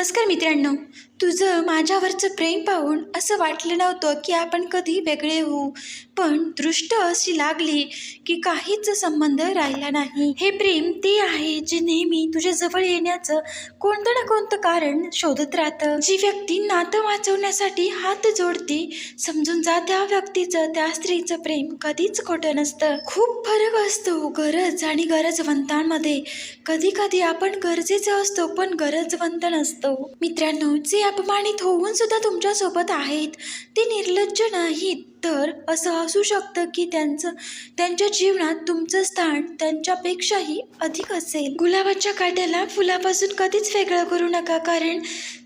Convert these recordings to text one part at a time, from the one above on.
नमस्कार मित्रांनो. तुझं माझ्यावरचं प्रेम पाहून असं वाटलं नव्हतं की आपण कधी वेगळे होऊ. पण दृष्ट अशी लागली की काहीच संबंध राहिला नाही. हे प्रेम ते आहे जे नेहमी तुझ्या जवळ येण्याचं कोणतं ना कोणतं कारण शोधत राहतं. जी व्यक्ती नातं वाचवण्यासाठी हात जोडते समजून जा त्या व्यक्तीचं त्या स्त्रीचं प्रेम कधीच खोटं नसतं. खूप फरक असतो गरज आणि गरजवंतांमध्ये. कधी कधी आपण गरजेचं असतो पण गरजवंत नसतो. हो. मित्रांनो जे अपमानित होऊन सुद्धा तुमच्यासोबत आहेत ते निर्लज्ज नाहीत. तर असं असू शकतं की त्यांचं त्यांच्या जीवनात तुमचं स्थान त्यांच्यापेक्षाही अधिक असेल. गुलाबाच्या काट्याला फुलापासून कधीच वेगळं करू नका कारण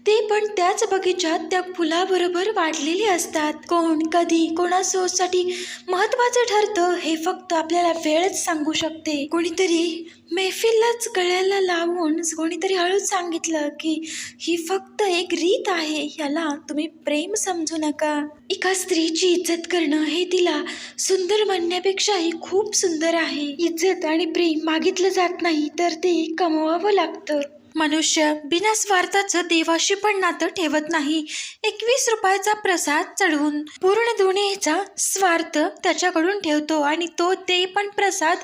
ते पण त्याच बगीचात त्या फुलाबरोबर वाढलेली असतात. कोण कधी कोणासाठी महत्त्वाचं ठरतं हे फक्त आपल्याला वेळच सांगू शकते. कोणीतरी मैफिललाच गळ्याला लावून कोणीतरी हळूच सांगितलं की ही फक्त एक रीत आहे याला तुम्ही प्रेम समजू नका. एका स्त्रीची इज्जत करणं हे तिला सुंदर म्हणण्यापेक्षाही खूप सुंदर आहे. इज्जत आणि प्रेम मागितलं जात नाही तर ते कमवावं लागतं. मनुष्य बिना स्वार्थाचं देवाशी पण नातं ठेवत नाही. एकवीस रुपयाचा प्रसाद चढवून पूर्ण दुनियेचा स्वार्थ त्याच्याकडून ठेवतो आणि तो ते पण प्रसाद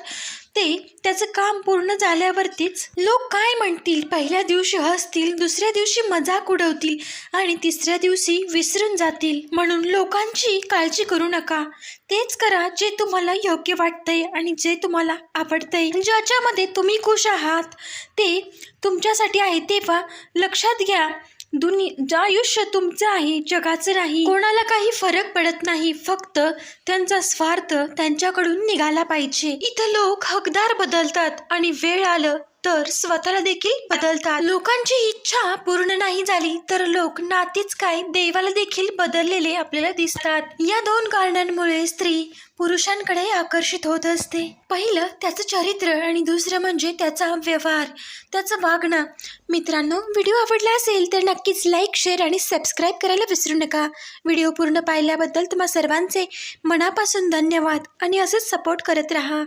ते त्याचं काम पूर्ण झाल्यावरतीच लोक काय म्हणतील? पहिल्या दिवशी हसतील दुसऱ्या दिवशी मजाक उडवतील आणि तिसऱ्या दिवशी विसरून जातील. म्हणून लोकांची काळजी करू नका. तेच करा जे तुम्हाला योग्य वाटतंय आणि जे तुम्हाला आवडतंय. ज्याच्यामध्ये तुम्ही खुश आहात ते तुमच्यासाठी आहे तेव्हा लक्षात घ्या. दुनी जे आयुष्य तुमचं आहे जगाचं नाही कोणाला काही फरक पडत नाही फक्त त्यांचा स्वार्थ त्यांच्याकडून निघाला पाहिजे. इथं लोक हकदार बदलतात आणि वेळ आलं तर स्वतःला देखील बदलतात. लोकांची इच्छा पूर्ण नाही झाली तर लोक नातीच काय देवाला देखील बदललेले आपल्याला दिसतात. या दोन कारणांमुळे स्त्री पुरुषांकडे आकर्षित होत असते. पहिलं त्याचं चरित्र आणि दुसरं म्हणजे त्याचा व्यवहार. त्याचं वागणं. मित्रांनो व्हिडिओ आवडला असेल तर नक्कीच लाईक शेअर आणि सबस्क्राईब करायला विसरू नका. व्हिडिओ पूर्ण पाहिल्याबद्दल तुम्हा सर्वांचे मनापासून धन्यवाद आणि असंच सपोर्ट करत राहा.